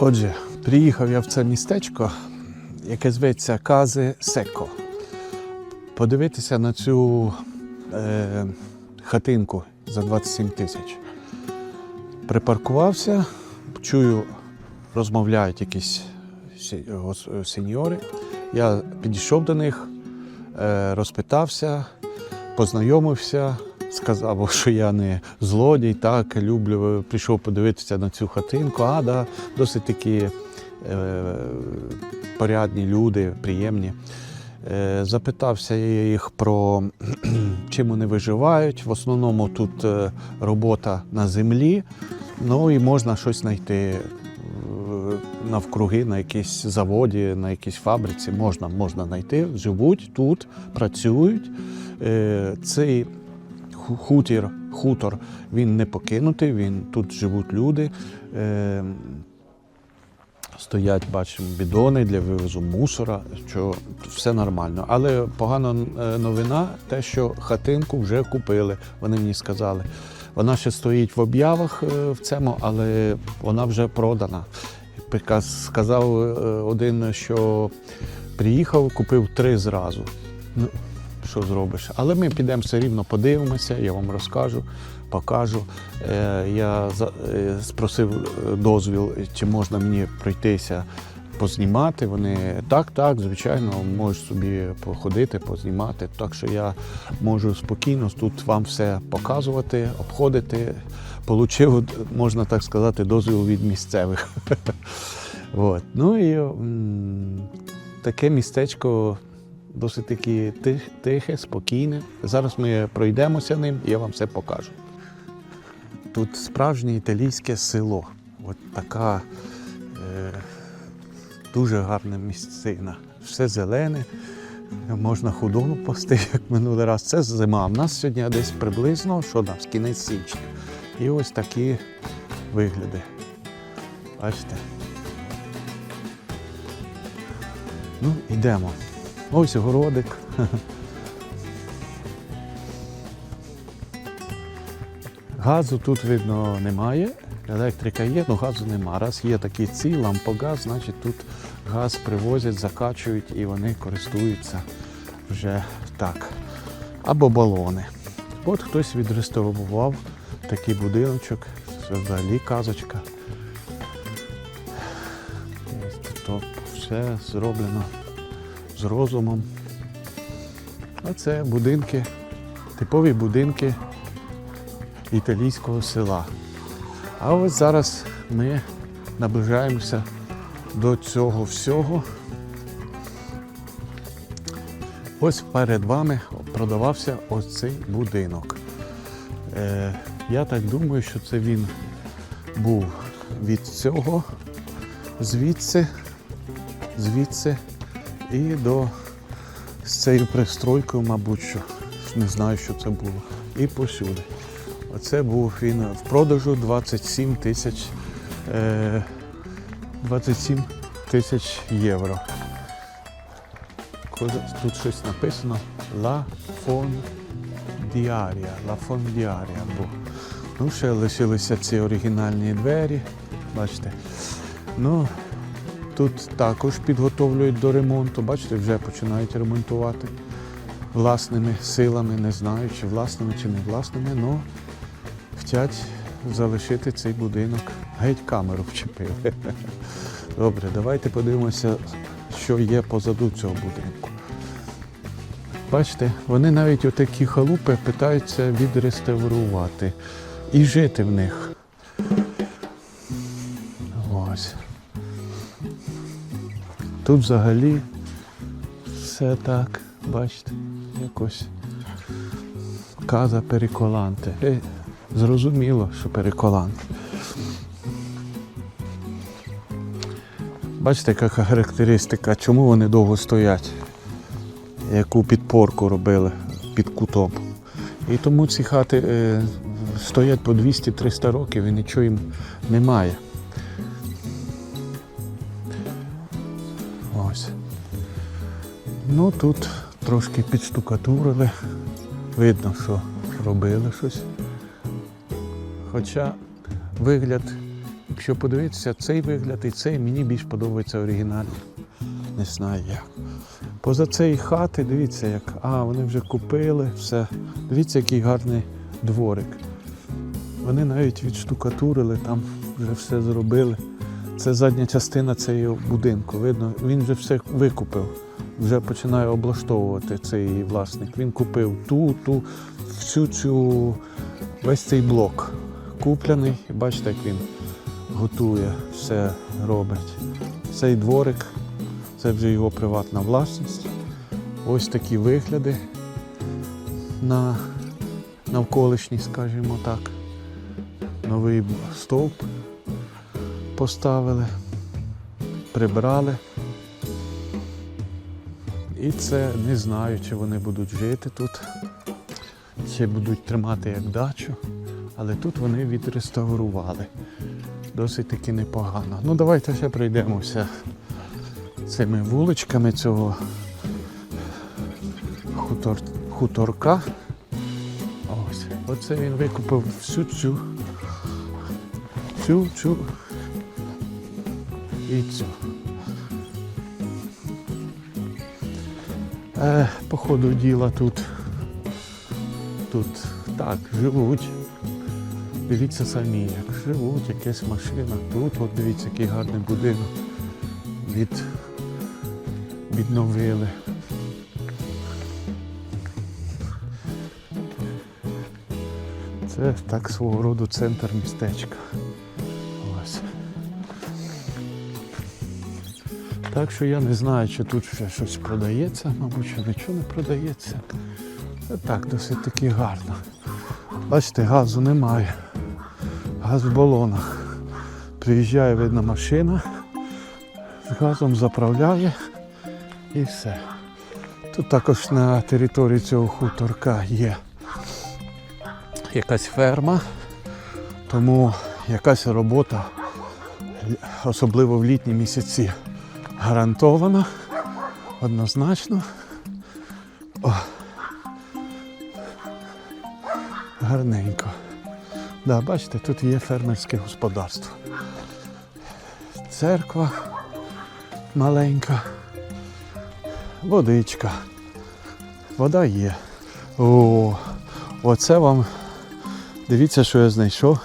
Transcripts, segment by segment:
Отже, приїхав я в це містечко, яке зветься Казе Секо. Подивитися на цю е, хатинку за 27 тисяч. Припаркувався, чую, розмовляють якісь сеньори. Я підійшов до них, е, розпитався, познайомився, сказав, що я не злодій, так, люблю, прийшов подивитися на цю хатинку. А, да, досить такі е, порядні люди, приємні. Е, Запитався я їх про чим вони виживають. В основному тут е, робота на землі, ну і можна щось знайти е, навкруги на якійсь заводі, на якійсь фабриці. Можна, можна знайти. Живуть тут, працюють. Е, Цей хутір, хутор він не покинутий, він, тут живуть люди. Е, Стоять, бачимо, бідони для вивозу мусора, що все нормально. Але погана е, новина, те, що хатинку вже купили. Вони мені сказали. Вона ще стоїть в об'явах е, в цьому, але вона вже продана. Сказав е, один, що приїхав, купив три зразу. Що зробиш? Але ми підемо все рівно, подивимося, я вам розкажу, покажу. Е, Я е, спросив е, дозвіл, чи можна мені пройтися познімати. Вони так, так, звичайно, можеш собі походити, познімати. Так що я можу спокійно тут вам все показувати, обходити. Получив, можна так сказати, дозвіл від місцевих. От. Ну і таке містечко досить таки тих- тихе, спокійне. Зараз ми пройдемося ним і я вам все покажу. Тут справжнє італійське село. От така е, дуже гарна місцина. Все зелене, можна худобу пасти, як минулий раз. Це зима. У нас сьогодні десь приблизно, що нас, кінець січня. І ось такі вигляди. Бачите? Ну, йдемо. Ось городик. Газу тут, видно, немає. Електрика є, але газу нема. Раз є такі ці лампогаз, значить тут газ привозять, закачують і вони користуються вже так. Або балони. От хтось відреставрував такий будиночок. Це взагалі казочка. Тобто все зроблено з розумом. Оце будинки, типові будинки італійського села. А ось зараз ми наближаємося до цього всього. Ось перед вами продавався ось цей будинок. Е, я так думаю, що це він був від цього, звідси, звідси і до з цією пристройкою, мабуть, що не знаю, що це було. І посюди. Оце був він в продажу 27 тисяч е, 27 тисяч євро. Тут щось написано La Fondiaria. La Fondiaria. Ну, ще лишилися ці оригінальні двері. Бачите. Ну, тут також підготовлюють до ремонту. Бачите, вже починають ремонтувати власними силами, не знаю, чи власними, чи не власними, але хочуть залишити цей будинок. Геть камеру вчепили. Добре, давайте подивимося, що є позаду цього будинку. Бачите, вони навіть отакі халупи питаються відреставрувати і жити в них. Ось. Тут взагалі все так, бачите, якось каза переколанте. Е, зрозуміло, що переколанте. Бачите, яка характеристика, чому вони довго стоять, яку підпорку робили під кутом. І тому ці хати е, стоять по 200-300 років і нічого їм немає. Ну тут трошки підштукатурили. Видно, що робили щось. Хоча вигляд якщо подивитися цей вигляд і цей, мені більш подобається оригінальний. Не знаю як. Поза цієї хати, дивіться, як. А, вони вже купили все. Дивіться, який гарний дворик. Вони навіть відштукатурили, там вже все зробили. Це задня частина цього будинку. Видно, він вже все викупив. Вже починає облаштовувати цей власник. Він купив ту, ту, всю цю, весь цей блок куплений. Бачите, як він готує, все робить. Цей дворик, це вже його приватна власність. Ось такі вигляди на навколишній, скажімо так. Новий стовп поставили, прибрали. І це не знаю, чи вони будуть жити тут, чи будуть тримати як дачу. Але тут вони відреставрували. Досить таки непогано. Ну давайте ще пройдемося цими вуличками цього хутор, хуторка. Ось. Оце він викупив всю цю, цю, цю і цю. Е, по ходу діла тут, тут так, живуть. Дивіться самі, як живуть, якась машина. Тут от дивіться, який гарний будинок. Від, відновили. Це так свого роду центр містечка. Так що я не знаю, чи тут ще щось продається, мабуть, що нічого не продається. Так, досить таки гарно. Бачите, газу немає. Газ в балонах. Приїжджає, видно, машина, з газом заправляє і все. Тут також на території цього хуторка є якась ферма, тому якась робота, особливо в літні місяці, гарантована, однозначно. О. Гарненько. Да, бачите, тут є фермерське господарство. Церква маленька, водичка. Вода є. О, оце вам. Дивіться, що я знайшов.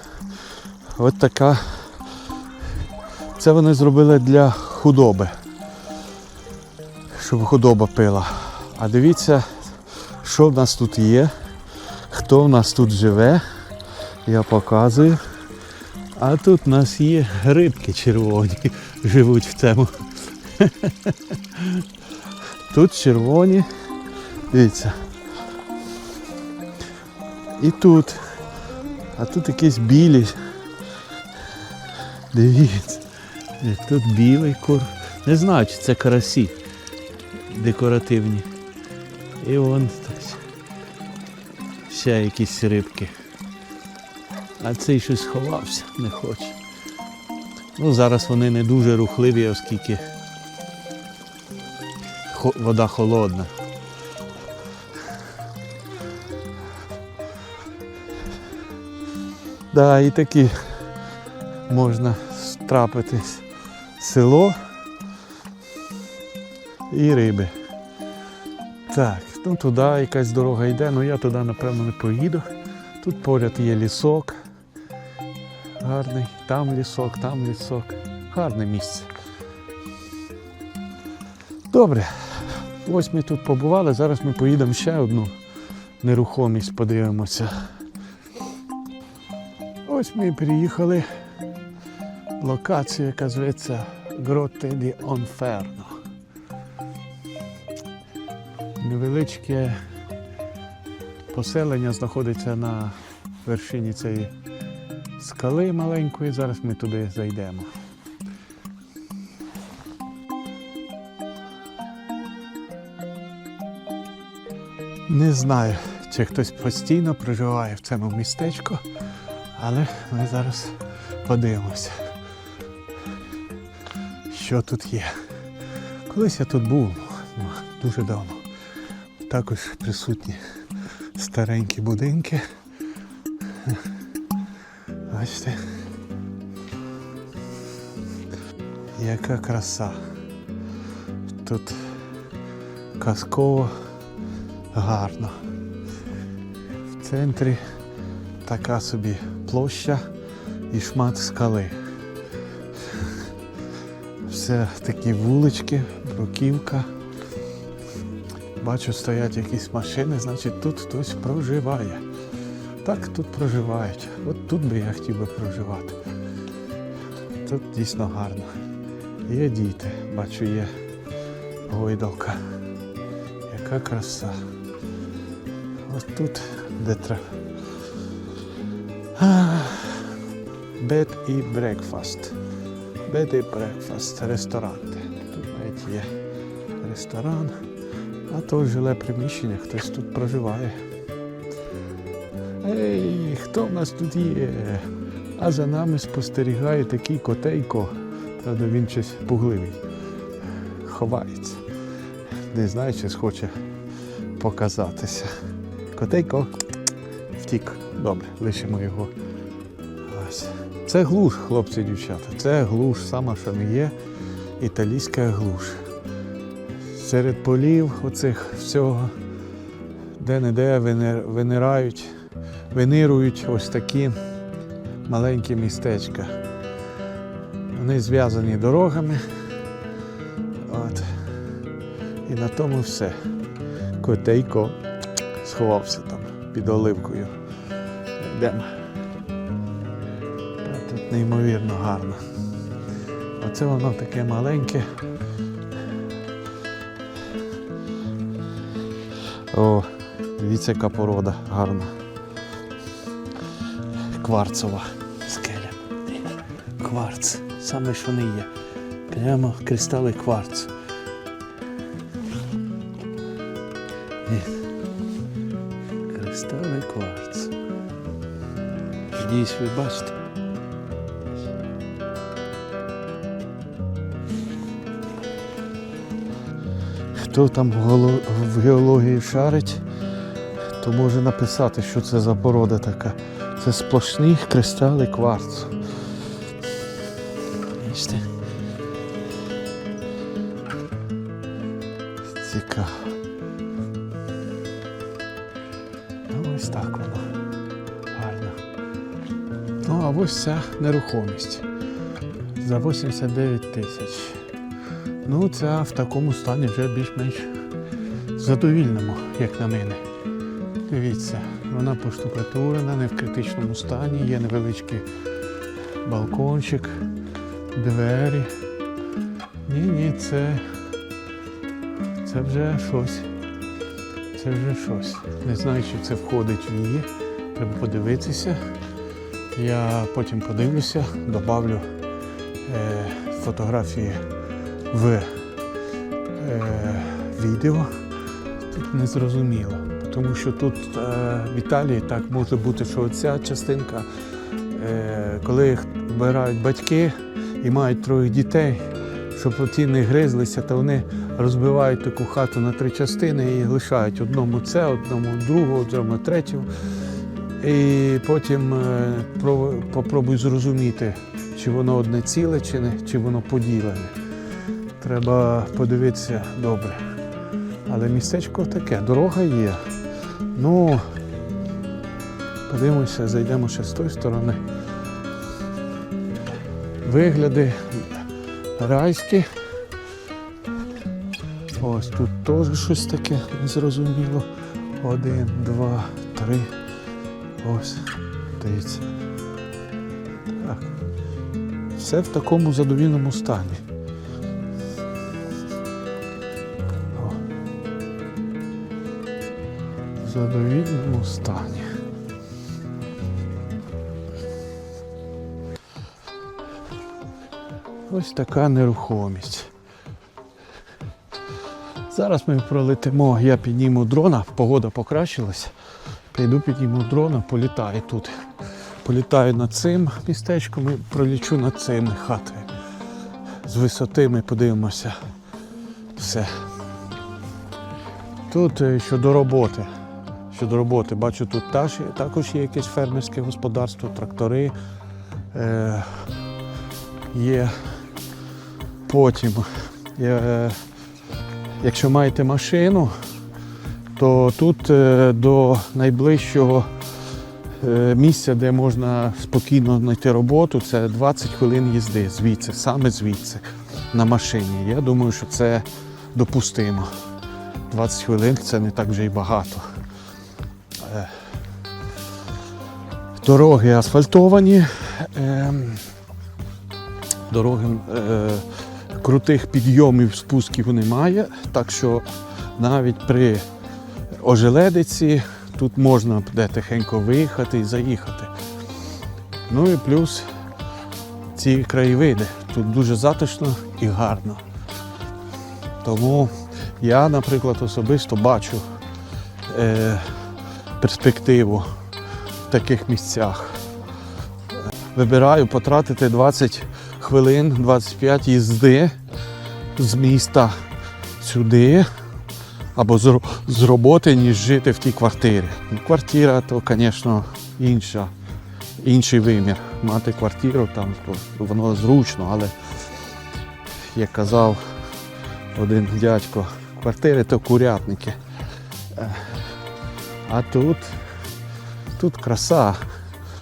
От така. Це вони зробили для худоби. Щоб худоба пила. А дивіться, що в нас тут є, хто в нас тут живе. Я показую. А тут у нас є грибки червоні, живуть в цьому. Тут червоні. Дивіться. І тут. А тут якісь білі. Дивіться. Тут білий кур. Не знаю, чи це карасі декоративні. І вон. Ще якісь рибки. А цей щось сховався, не хоче. Ну, зараз вони не дуже рухливі, оскільки вода холодна. Да, і такі можна трапитись село і риби. Так, ну туди якась дорога йде, але я туди напевно не поїду. Тут поряд є лісок. Гарний, там лісок, там лісок. Гарне місце. Добре. Ось ми тут побували, зараз ми поїдемо ще одну нерухомість подивимося. Ось ми приїхали. Локація, яка зветься Гроте Онферно. Невеличке поселення знаходиться на вершині цієї скали маленької. Зараз ми туди зайдемо. Не знаю, чи хтось постійно проживає в цьому містечку, але ми зараз подивимося, що тут є. Колись я тут був дуже давно. Також присутні старенькі будинки. Бачите. Яка краса. Тут казково гарно. В центрі така собі площа і шмат скали. Все такі вулички, бруківка. Бачу, стоять якісь машини, значить тут хтось проживає. Так, тут проживають. От тут би я хотів би проживати. Тут дійсно гарно. Є діти, бачу, є гойдалка. Яка краса. Ось тут, де треба. Bed і breakfast. Bed і breakfast. Ресторан. Тут навіть є ресторан. А то жиле приміщення, хтось тут проживає. Ей, хто в нас тут є? А за нами спостерігає такий котейко. Правда, він щось пугливий. Ховається. Не знаю, чи хоче показатися. Котейко втік. Добре, лишимо його. Ось. Це глуш, хлопці дівчата. Це глуш, сама що не є. Італійська глуш. Серед полів оцих всього, де-не-де винирають, винирують ось такі маленькі містечка. Вони зв'язані дорогами. От. І на тому все. Котейко сховався там під оливкою. Йдемо. Тут неймовірно гарно. Оце воно таке маленьке. О, дивіться, яка порода гарна. Кварцова скеля. Кварц. Саме що не є. Прямо кристали кварц. Кристали кварц. Надіюсь, ви бачите. Хто там в геології шарить, то може написати, що це за порода така. Це сплошні кристали кварцу. Цікаво. Ну, ось так воно. Гарно. Ну, а ось ця нерухомість. За 89 тисяч. Ну, ця в такому стані вже більш-менш задовільному, як на мене. Дивіться, вона поштукатурена, не в критичному стані, є невеличкий балкончик, двері. Ні, ні, це, це вже щось. Це вже щось. Не знаю, чи це входить в її. Треба подивитися. Я потім подивлюся, добавлю е, фотографії в е, відео. Тут не зрозуміло. Тому що тут е, в Італії так може бути, що ця частинка, е, коли їх вбирають батьки і мають троє дітей, щоб ті не гризлися, то вони розбивають таку хату на три частини і лишають одному це, одному другу, одному третю. І потім е, попробуй зрозуміти, чи воно одне ціле, чи, не, чи воно поділене. Треба подивитися добре. Але містечко таке, дорога є. Ну, подивимося, зайдемо ще з тої сторони. Вигляди райські. Ось тут теж щось таке незрозуміло. Один, два, три. Ось, дивіться. Так. Все в такому задовільному стані. Задовільному стані. Ось така нерухомість. Зараз ми пролетимо, я підніму дрона, погода покращилась. Піду підніму дрона, політаю тут. Політаю над цим містечком і пролічу над цими хатою. З висоти ми подивимося все. Тут е, щодо роботи. Щодо роботи, бачу, тут таж- також є якесь фермерське господарство, трактори. Е, є Потім, е, якщо маєте машину, то тут е, до найближчого е, місця, де можна спокійно знайти роботу, це 20 хвилин їзди звідси, саме звідси, на машині. Я думаю, що це допустимо. 20 хвилин це не так вже й багато. Дороги асфальтовані. Ем, Дороги е, крутих підйомів, спусків немає, так що навіть при ожеледиці тут можна буде тихенько виїхати і заїхати. Ну і плюс ці краєвиди. Тут дуже затишно і гарно. Тому я, наприклад, особисто бачу е, перспективу таких місцях. Вибираю потратити 20 хвилин, 25 їзди з міста сюди або з, роботи, ніж жити в тій квартирі. Ну, Квартира то, звісно, інша, інший вимір. Мати квартиру там, то воно зручно, але як казав один дядько, квартири то курятники. Е, А тут, тут краса.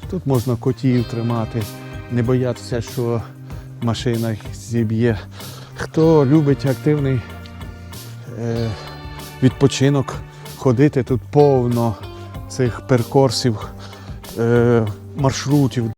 Тут можна котів тримати, не боятися, що машина зіб'є. Хто любить активний е, відпочинок, ходити тут повно цих перкорсів, е, маршрутів.